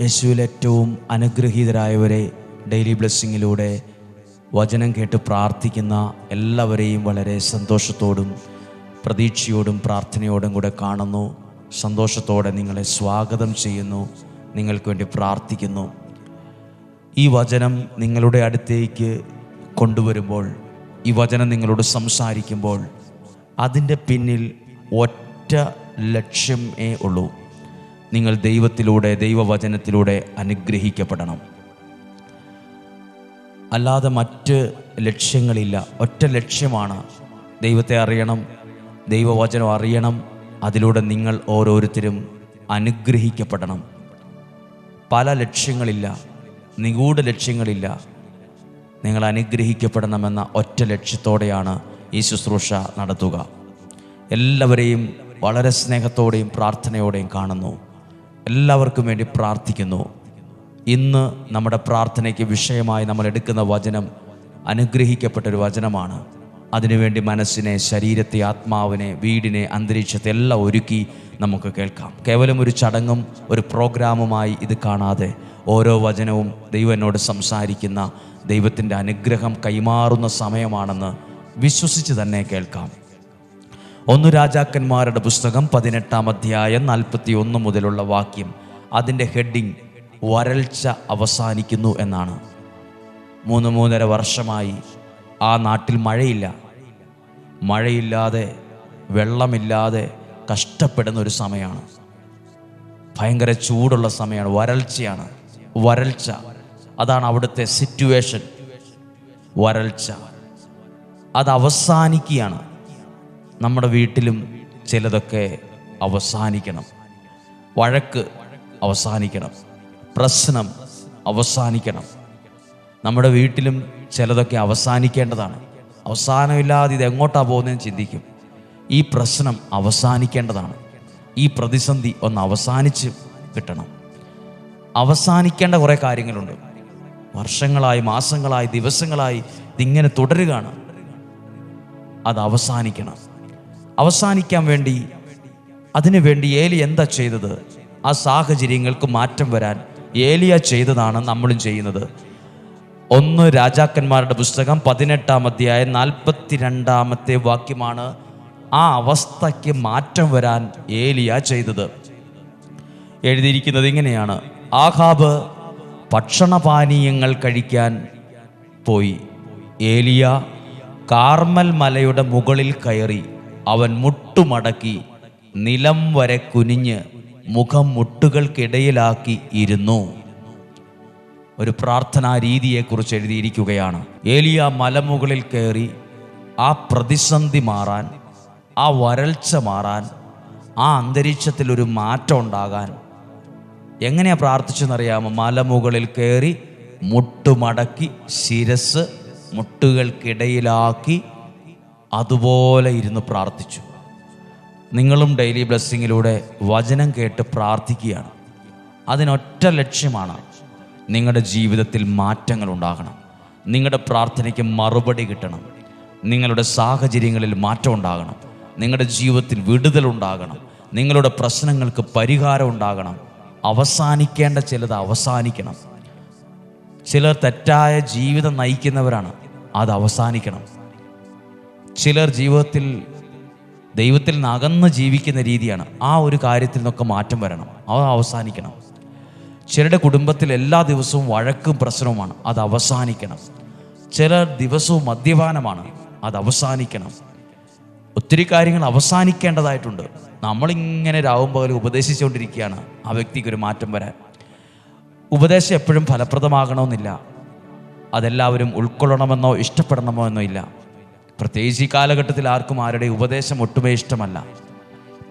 യേശുവിൽ ഏറ്റവും അനുഗ്രഹീതരായവരെ ഡെയിലി ബ്ലെസ്സിങ്ങിലൂടെ വചനം കേട്ട് പ്രാർത്ഥിക്കുന്ന എല്ലാവരെയും വളരെ സന്തോഷത്തോടും പ്രതീക്ഷയോടും പ്രാർത്ഥനയോടും കൂടെ കാണുന്നു. സന്തോഷത്തോടെ നിങ്ങളെ സ്വാഗതം ചെയ്യുന്നു. നിങ്ങൾക്ക് വേണ്ടി പ്രാർത്ഥിക്കുന്നു. ഈ വചനം നിങ്ങളുടെ അടുത്തേക്ക് കൊണ്ടുവരുമ്പോൾ ഈ വചനം നിങ്ങളോട് സംസാരിക്കുമ്പോൾ അതിന്റെ പിന്നിൽ ഒറ്റ ലക്ഷ്യമേ ഉള്ളൂ. നിങ്ങൾ ദൈവത്തിലൂടെ ദൈവവചനത്തിലൂടെ അനുഗ്രഹിക്കപ്പെടണം. അല്ലാതെ മറ്റ് ലക്ഷ്യങ്ങളില്ല. ഒറ്റ ലക്ഷ്യമാണ് ദൈവത്തെ അറിയണം ദൈവവചനം അറിയണം അതിലൂടെ നിങ്ങൾ ഓരോരുത്തരും അനുഗ്രഹിക്കപ്പെടണം. പല ലക്ഷ്യങ്ങളില്ല നിഗൂഢ ലക്ഷ്യങ്ങളില്ല. നിങ്ങൾ അനുഗ്രഹിക്കപ്പെടണമെന്ന ഒറ്റ ലക്ഷ്യത്തോടെയാണ് ഈ ശുശ്രൂഷ നടത്തുക. എല്ലാവരെയും വളരെ സ്നേഹത്തോടെയും പ്രാർത്ഥനയോടെയും കാണുന്നു. എല്ലാവർക്കും വേണ്ടി പ്രാർത്ഥിക്കുന്നു. ഇന്ന് നമ്മുടെ പ്രാർത്ഥനയ്ക്ക് വിഷയമായി നമ്മൾ എടുക്കുന്ന വചനം അനുഗ്രഹിക്കപ്പെട്ട ഒരു വചനമാണ്. അതിനുവേണ്ടി മനസ്സിനെ ശരീരത്തെ ആത്മാവിനെ വീടിനെ അന്തരീക്ഷത്തെ എല്ലാം ഒരുക്കി നമുക്ക് കേൾക്കാം. കേവലം ഒരു ചടങ്ങും ഒരു പ്രോഗ്രാമുമായി ഇത് കാണാതെ ഓരോ വചനവും ദൈവം എന്നോട് സംസാരിക്കുന്ന ദൈവത്തിന്റെ അനുഗ്രഹം കൈമാറുന്ന സമയമാണെന്ന് വിശ്വസിച്ച് തന്നെ കേൾക്കാം. ഒന്ന് രാജാക്കന്മാരുടെ പുസ്തകം പതിനെട്ടാം അധ്യായം നാൽപ്പത്തി ഒന്ന് മുതലുള്ള വാക്യം. അതിന്റെ ഹെഡിങ് വരൾച്ച അവസാനിക്കുന്നു എന്നാണ്. മൂന്ന് മൂന്നര വർഷമായി ആ നാട്ടിൽ മഴയില്ല. മഴയില്ലാതെ വെള്ളമില്ലാതെ കഷ്ടപ്പെടുന്ന ഒരു സമയമാണ്. ഭയങ്കര ചൂടുള്ള സമയമാണ്. വരൾച്ചയാണ്. വരൾച്ച. അതാണ് അവിടുത്തെ സിറ്റുവേഷൻ വരൾച്ച. അത് അവസാനിക്കുകയാണ്. നമ്മുടെ വീട്ടിലും ചിലതൊക്കെ അവസാനിക്കണം. വഴക്ക് അവസാനിക്കണം. പ്രശ്നം അവസാനിക്കണം. നമ്മുടെ വീട്ടിലും ചിലതൊക്കെ അവസാനിക്കേണ്ടതാണ്. അവസാനമില്ലാതെ ഇത് എങ്ങോട്ടാണ് പോകുന്നതെന്ന് ചിന്തിക്കും. ഈ പ്രശ്നം അവസാനിക്കേണ്ടതാണ്. ഈ പ്രതിസന്ധി ഒന്ന് അവസാനിച്ച് കിട്ടണം. അവസാനിക്കേണ്ട കുറേ കാര്യങ്ങളുണ്ട്. വർഷങ്ങളായി മാസങ്ങളായി ദിവസങ്ങളായി ഇതിങ്ങനെ തുടരുകയാണ്. അത് അവസാനിക്കണം. അവസാനിക്കാൻ വേണ്ടി അതിനു വേണ്ടി ഏലി എന്താ ചെയ്തത്? ആ സാഹചര്യങ്ങൾക്ക് മാറ്റം വരാൻ ഏലിയ ചെയ്തതാണ് നമ്മളും ചെയ്യുന്നത്. ഒന്ന് രാജാക്കന്മാരുടെ പുസ്തകം പതിനെട്ടാം അധ്യായം നാൽപ്പത്തിരണ്ടാമത്തെ വാക്യമാണ് ആ അവസ്ഥയ്ക്ക് മാറ്റം വരാൻ ഏലിയ ചെയ്തത്. എഴുതിയിരിക്കുന്നത് ഇങ്ങനെയാണ്. ആഹാബ് ഭക്ഷണപാനീയങ്ങൾ കഴിക്കാൻ പോയി. ഏലിയ കാർമൽ മലയുടെ മുകളിൽ കയറി. അവൻ മുട്ടുമടക്കി നിലം വരെ കുനിഞ്ഞ് മുഖം മുട്ടുകൾക്കിടയിലാക്കി ഇരുന്നു. ഒരു പ്രാർത്ഥനാ രീതിയെക്കുറിച്ച് എഴുതിയിരിക്കുകയാണ്. ഏലിയ മലമുകളിൽ കയറി ആ പ്രതിസന്ധി മാറാൻ ആ വരൾച്ച മാറാൻ ആ അന്തരീക്ഷത്തിൽ ഒരു മാറ്റം ഉണ്ടാകാൻ എങ്ങനെയാ പ്രാർത്ഥിച്ചെന്നറിയാമോ? മലമുകളിൽ കയറി മുട്ടുമടക്കി ശിരസ് മുട്ടുകൾക്കിടയിലാക്കി അതുപോലെ ഇരുന്ന് പ്രാർത്ഥിച്ചു. നിങ്ങളും ഡെയിലി ബ്ലെസ്സിങ്ങിലൂടെ വചനം കേട്ട് പ്രാർത്ഥിക്കുകയാണ്. അതിനൊറ്റ ലക്ഷ്യമാണ് നിങ്ങളുടെ ജീവിതത്തിൽ മാറ്റങ്ങൾ ഉണ്ടാകണം. നിങ്ങളുടെ പ്രാർത്ഥനയ്ക്ക് മറുപടി കിട്ടണം. നിങ്ങളുടെ സാഹചര്യങ്ങളിൽ മാറ്റം ഉണ്ടാകണം. നിങ്ങളുടെ ജീവിതത്തിൽ വിടുതൽ ഉണ്ടാകണം. നിങ്ങളുടെ പ്രശ്നങ്ങൾക്ക് പരിഹാരം ഉണ്ടാകണം. അവസാനിക്കേണ്ട ചിലത് അവസാനിക്കണം. ചിലർ തെറ്റായ ജീവിതം നയിക്കുന്നവരാണ്. അത് അവസാനിക്കണം. ചിലർ ജീവിതത്തിൽ ദൈവത്തിൽ നിന്ന് ജീവിക്കുന്ന രീതിയാണ്. ആ ഒരു കാര്യത്തിൽ നിന്നൊക്കെ മാറ്റം വരണം. അത് അവസാനിക്കണം. ചിലരുടെ കുടുംബത്തിൽ എല്ലാ ദിവസവും വഴക്കും പ്രശ്നവുമാണ്. അത് അവസാനിക്കണം. ചിലർ ദിവസവും മദ്യപാനമാണ്. അത് അവസാനിക്കണം. ഒത്തിരി കാര്യങ്ങൾ അവസാനിക്കേണ്ടതായിട്ടുണ്ട്. നമ്മളിങ്ങനെ രാവും പകലും ഉപദേശിച്ചുകൊണ്ടിരിക്കുകയാണ്. ആ വ്യക്തിക്ക് ഒരു മാറ്റം വരാൻ. ഉപദേശം എപ്പോഴും ഫലപ്രദമാകണമെന്നില്ല. അതെല്ലാവരും ഉൾക്കൊള്ളണമെന്നോ ഇഷ്ടപ്പെടണമോ എന്നോ ഇല്ല പ്രത്യേകിച്ച് ഈ കാലഘട്ടത്തിൽ ആർക്കും ആരുടെ ഉപദേശം ഒട്ടുമേ ഇഷ്ടമല്ല.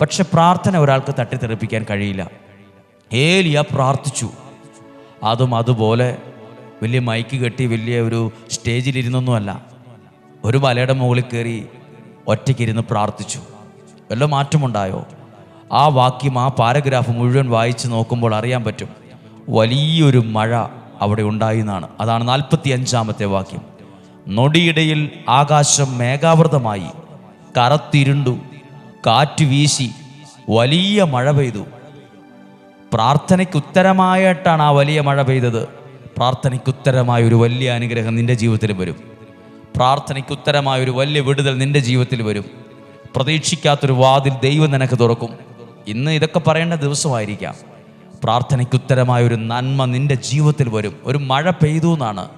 പക്ഷെ പ്രാർത്ഥന ഒരാൾക്ക് തട്ടിത്തെറിപ്പിക്കാൻ കഴിയില്ല. ഏലിയ പ്രാർത്ഥിച്ചു. അതും അതുപോലെ വലിയ മൈക്ക് കെട്ടി വലിയ ഒരു സ്റ്റേജിലിരുന്നൊന്നുമല്ല. ഒരു മലയുടെ മുകളിൽ കയറി ഒറ്റയ്ക്കിരുന്ന് പ്രാർത്ഥിച്ചു. വല്ല മാറ്റമുണ്ടായോ? ആ വാക്യം ആ പാരഗ്രാഫ് മുഴുവൻ വായിച്ച് നോക്കുമ്പോൾ അറിയാൻ പറ്റും. വലിയൊരു മഴ അവിടെ ഉണ്ടായി എന്നാണ്. അതാണ് നാൽപ്പത്തി അഞ്ചാമത്തെ വാക്യം. നൊടിയിടയിൽ ആകാശം മേഘാവൃതമായി കറത്തിരുണ്ടു കാറ്റ് വീശി വലിയ മഴ പെയ്തു. പ്രാർത്ഥനയ്ക്ക് ഉത്തരമായിട്ടാണ് ആ വലിയ മഴ പെയ്തത്. പ്രാർത്ഥനയ്ക്ക് ഉത്തരമായ ഒരു വലിയ അനുഗ്രഹം നിന്റെ ജീവിതത്തിൽ വരും. പ്രാർത്ഥനയ്ക്ക് ഉത്തരമായ ഒരു വലിയ വിടുതൽ നിന്റെ ജീവിതത്തിൽ വരും. പ്രതീക്ഷിക്കാത്തൊരു വാതിൽ ദൈവം നിനക്ക് തുറക്കും. ഇന്ന് ഇതൊക്കെ പറയേണ്ട ദിവസമായിരിക്കാം. പ്രാർത്ഥനയ്ക്ക് ഉത്തരമായ ഒരു നന്മ നിന്റെ ജീവിതത്തിൽ വരും. ഒരു മഴ പെയ്തു എന്നാണ്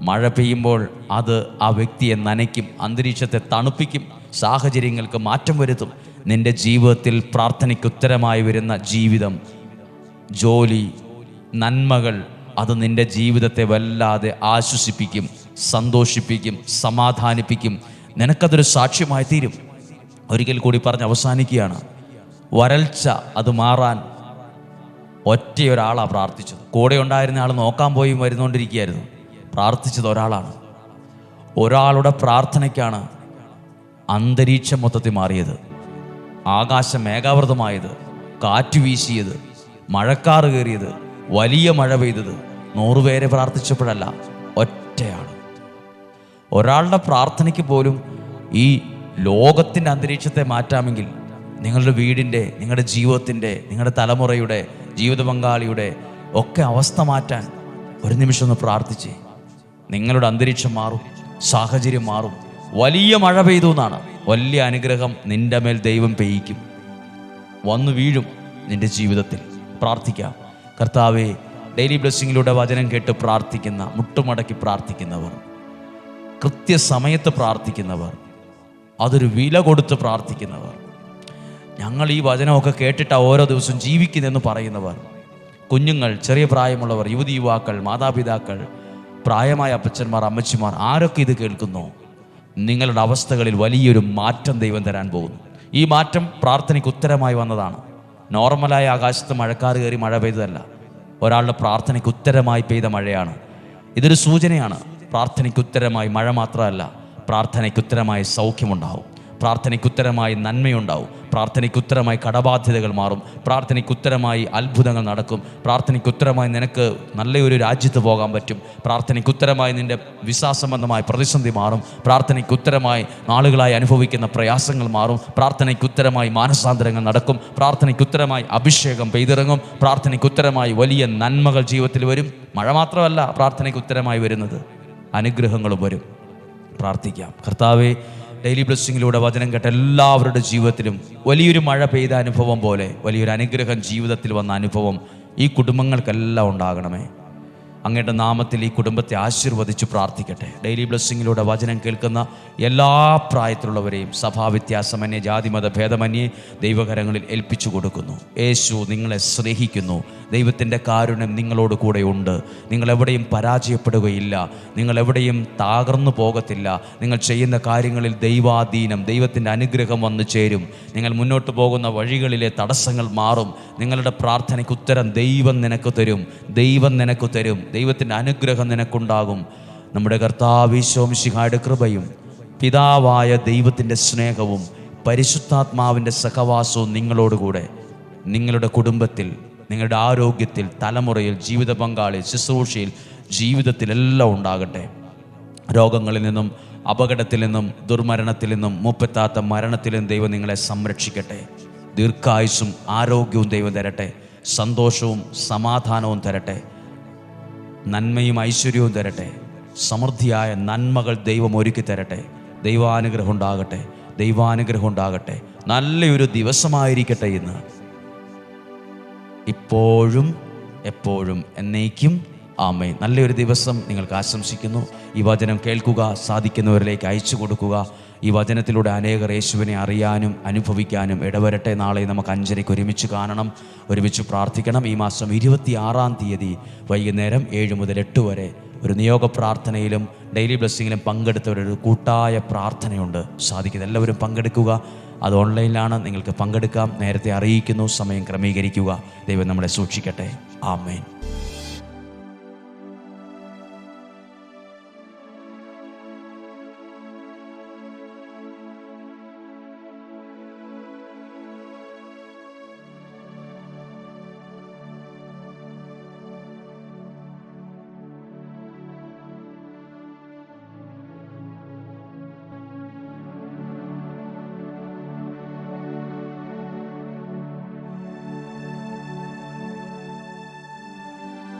മഴ പെയ്യുമ്പോൾ അത് ആ വ്യക്തിയെ നനയ്ക്കും അന്തരീക്ഷത്തെ തണുപ്പിക്കും സാഹചര്യങ്ങൾക്ക് മാറ്റം വരുത്തും. നിന്റെ ജീവിതത്തിൽ പ്രാർത്ഥനയ്ക്ക് ഉത്തരമായി വരുന്ന ജീവിതം ജോലി നന്മകൾ അത് നിന്റെ ജീവിതത്തെ വല്ലാതെ ആശ്വസിപ്പിക്കും സന്തോഷിപ്പിക്കും സമാധാനിപ്പിക്കും. നിനക്കതൊരു സാക്ഷ്യമായി തീരും. ഒരിക്കൽ കൂടി പറഞ്ഞ് അവസാനിക്കുകയാണ്. വരൾച്ച അത് മാറാൻ ഒറ്റയൊരാളാണ് പ്രാർത്ഥിച്ചത്. കൂടെ ഉണ്ടായിരുന്ന ആൾ നോക്കാൻ പോയി വരുന്നുകൊണ്ടിരിക്കുകയായിരുന്നു പ്രാർത്ഥിച്ചത് ഒരാളാണ്. ഒരാളുടെ പ്രാർത്ഥനയ്ക്കാണ് അന്തരീക്ഷം മൊത്തത്തിൽ മാറിയത്. ആകാശം മേഘാവൃതമായത് കാറ്റ് വീശിയത് മഴക്കാറ് കയറിയത് വലിയ മഴ പെയ്തത് നൂറുപേരെ പ്രാർത്ഥിച്ചപ്പോഴല്ല ഒറ്റയാണ്. ഒരാളുടെ പ്രാർത്ഥനയ്ക്ക് പോലും ഈ ലോകത്തിന്റെ അന്തരീക്ഷത്തെ മാറ്റാമെങ്കിൽ നിങ്ങളുടെ വീടിന്റെ നിങ്ങളുടെ ജീവിതത്തിന്റെ നിങ്ങളുടെ തലമുറയുടെ ജീവിത പങ്കാളിയുടെ ഒക്കെ അവസ്ഥ മാറ്റാൻ ഒരു നിമിഷം ഒന്ന് പ്രാർത്ഥിച്ചേ. നിങ്ങളുടെ അന്തരീക്ഷം മാറും സാഹചര്യം മാറും. വലിയ മഴ പെയ്തു എന്നാണ്. വലിയ അനുഗ്രഹം നിന്റെ മേൽ ദൈവം പെയ്യിക്കും. വന്നു വീഴും നിന്റെ ജീവിതത്തിൽ. പ്രാർത്ഥിക്കാം. കർത്താവെ ഡെയിലി ബ്ലെസ്സിങ്ങിലൂടെ വചനം കേട്ട് പ്രാർത്ഥിക്കുന്ന മുട്ടുമടക്കി പ്രാർത്ഥിക്കുന്നവർ കൃത്യസമയത്ത് പ്രാർത്ഥിക്കുന്നവർ അതൊരു വില കൊടുത്ത് പ്രാർത്ഥിക്കുന്നവർ ഞങ്ങൾ ഈ വചനമൊക്കെ കേട്ടിട്ട് ഓരോ ദിവസവും ജീവിക്കുന്നതെന്ന് പറയുന്നവർ കുഞ്ഞുങ്ങൾ ചെറിയ പ്രായമുള്ളവർ യുവതി യുവാക്കൾ മാതാപിതാക്കൾ പ്രായമായ അപ്പച്ചന്മാർ അമ്മച്ചിമാർ ആരൊക്കെ ഇത് കേൾക്കുന്നു? നിങ്ങളുടെ അവസ്ഥകളിൽ വലിയൊരു മാറ്റം ദൈവം തരാൻ പോകുന്നു. ഈ മാറ്റം പ്രാർത്ഥനയ്ക്ക് ഉത്തരമായി വന്നതാണ്. നോർമലായ ആകാശത്ത് മഴക്കാർ കയറി മഴ പെയ്തതല്ല. ഒരാളുടെ പ്രാർത്ഥനയ്ക്ക് ഉത്തരമായി പെയ്ത മഴയാണ്. ഇതൊരു സൂചനയാണ്. പ്രാർത്ഥനയ്ക്ക് ഉത്തരമായി മഴ മാത്രമല്ല പ്രാർത്ഥനയ്ക്ക് ഉത്തരമായി സൗഖ്യമുണ്ടാവും. പ്രാർത്ഥനയ്ക്ക് ഉത്തരമായി നന്മയുണ്ടാവും. പ്രാർത്ഥനയ്ക്ക് ഉത്തരമായി കടബാധ്യതകൾ മാറും. പ്രാർത്ഥനയ്ക്ക് ഉത്തരമായി അത്ഭുതങ്ങൾ നടക്കും. പ്രാർത്ഥനയ്ക്ക് ഉത്തരമായി നിനക്ക് നല്ലൊരു രാജ്യത്ത് പോകാൻ പറ്റും. പ്രാർത്ഥനയ്ക്ക് ഉത്തരമായി നിന്റെ വിസാസംബന്ധമായ പ്രതിസന്ധി മാറും. പ്രാർത്ഥനയ്ക്ക് ഉത്തരമായി നാളുകളായി അനുഭവിക്കുന്ന പ്രയാസങ്ങൾ മാറും. പ്രാർത്ഥനയ്ക്ക് ഉത്തരമായി മാനസാന്തരങ്ങൾ നടക്കും. പ്രാർത്ഥനയ്ക്ക് ഉത്തരമായി അഭിഷേകം പെയ്തിറങ്ങും. പ്രാർത്ഥനയ്ക്ക് ഉത്തരമായി വലിയ നന്മകൾ ജീവിതത്തിൽ വരും. മഴ മാത്രമല്ല പ്രാർത്ഥനയ്ക്ക് ഉത്തരമായി വരുന്നത് അനുഗ്രഹങ്ങളും വരും. പ്രാർത്ഥിക്കാം. കർത്താവെ ഡെയിലി ബ്ലെസ്സിങ്ങിലൂടെ വചനം കേട്ട എല്ലാവരുടെ ജീവിതത്തിലും വലിയൊരു മഴ പെയ്ത അനുഭവം പോലെ വലിയൊരു അനുഗ്രഹം ജീവിതത്തിൽ വന്ന അനുഭവം ഈ കുടുംബങ്ങൾക്കെല്ലാം ഉണ്ടാകണമേ. അങ്ങയുടെ നാമത്തിൽ ഈ കുടുംബത്തെ ആശീർവദിച്ച് പ്രാർത്ഥിക്കട്ടെ. ഡെയിലി ബ്ലെസ്സിങ്ങിലൂടെ വചനം കേൾക്കുന്ന എല്ലാ പ്രായത്തിലുള്ളവരെയും സഭാവ്യത്യാസമന്യേ ജാതിമത ഭേദമന്യേ ദൈവകരങ്ങളിൽ ഏൽപ്പിച്ചു കൊടുക്കുന്നു. യേശു നിങ്ങളെ സ്നേഹിക്കുന്നു. ദൈവത്തിന്റെ കാരുണ്യം നിങ്ങളോട് കൂടെ ഉണ്ട്. നിങ്ങൾ എവിടെയും പരാജയപ്പെടുകയില്ല. നിങ്ങളെവിടെയും തകർന്നു പോകത്തില്ല. നിങ്ങൾ ചെയ്യുന്ന കാര്യങ്ങളിൽ ദൈവാധീനം ദൈവത്തിന്റെ അനുഗ്രഹം വന്നു ചേരും. നിങ്ങൾ മുന്നോട്ട് പോകുന്ന വഴികളിലെ തടസ്സങ്ങൾ മാറും. നിങ്ങളുടെ പ്രാർത്ഥനയ്ക്ക് ഉത്തരം ദൈവം നിനക്ക് തരും. ദൈവം നിനക്ക് തരും. ദൈവത്തിന്റെ അനുഗ്രഹം നിനക്കുണ്ടാകും. നമ്മുടെ കർത്താവിശ്വംശിഹായുടെ കൃപയും പിതാവായ ദൈവത്തിന്റെ സ്നേഹവും പരിശുദ്ധാത്മാവിന്റെ സഹവാസവും നിങ്ങളോടുകൂടെ. നിങ്ങളുടെ കുടുംബത്തിൽ നിങ്ങളുടെ ആരോഗ്യത്തിൽ തലമുറയിൽ ജീവിത പങ്കാളി ശുശ്രൂഷയിൽ ജീവിതത്തിലെല്ലാം ഉണ്ടാകട്ടെ. രോഗങ്ങളിൽ നിന്നും അപകടത്തിൽ നിന്നും ദുർമരണത്തിൽ നിന്നും മുപ്പത്താത്ത മരണത്തിൽ നിന്നും ദൈവം നിങ്ങളെ സംരക്ഷിക്കട്ടെ. ദീർഘായുസും ആരോഗ്യവും ദൈവം തരട്ടെ. സന്തോഷവും സമാധാനവും തരട്ടെ. നന്മയും ഐശ്വര്യവും തരട്ടെ. സമൃദ്ധിയായ നന്മകൾ ദൈവം ഒരുക്കി തരട്ടെ. ദൈവാനുഗ്രഹം ഉണ്ടാകട്ടെ. ദൈവാനുഗ്രഹം ഉണ്ടാകട്ടെ. നല്ലൊരു ദിവസമായിരിക്കട്ടെ ഇന്ന്. ഇപ്പോഴും എപ്പോഴും എന്നേക്കും ആമേ നല്ലൊരു ദിവസം നിങ്ങൾക്ക് ആശംസിക്കുന്നു. ഈ വചനം കേൾക്കുക സാധിക്കുന്നവരിലേക്ക് അയച്ചു കൊടുക്കുക. ഈ വചനത്തിലൂടെ അനേകർ യേശുവിനെ അറിയാനും അനുഭവിക്കാനും ഇടവരട്ടെ. നാളെ നമുക്ക് അഞ്ചരയ്ക്ക് ഒരുമിച്ച് കാണണം ഒരുമിച്ച് പ്രാർത്ഥിക്കണം. ഈ മാസം ഇരുപത്തി ആറാം തീയതി വൈകുന്നേരം ഏഴ് മുതൽ എട്ട് വരെ ഒരു നിയോഗ പ്രാർത്ഥനയിലും ഡെയിലി ബ്ലെസ്സിങ്ങിലും പങ്കെടുത്തവരൊരു കൂട്ടായ പ്രാർത്ഥനയുണ്ട്. സാധിക്കുന്നത് എല്ലാവരും പങ്കെടുക്കുക. അത് ഓൺലൈനിലാണ് നിങ്ങൾക്ക് പങ്കെടുക്കാം. നേരത്തെ അറിയിക്കുന്നു സമയം ക്രമീകരിക്കുക. ദൈവം നമ്മളെ സൂക്ഷിക്കട്ടെ. ആമേൻ.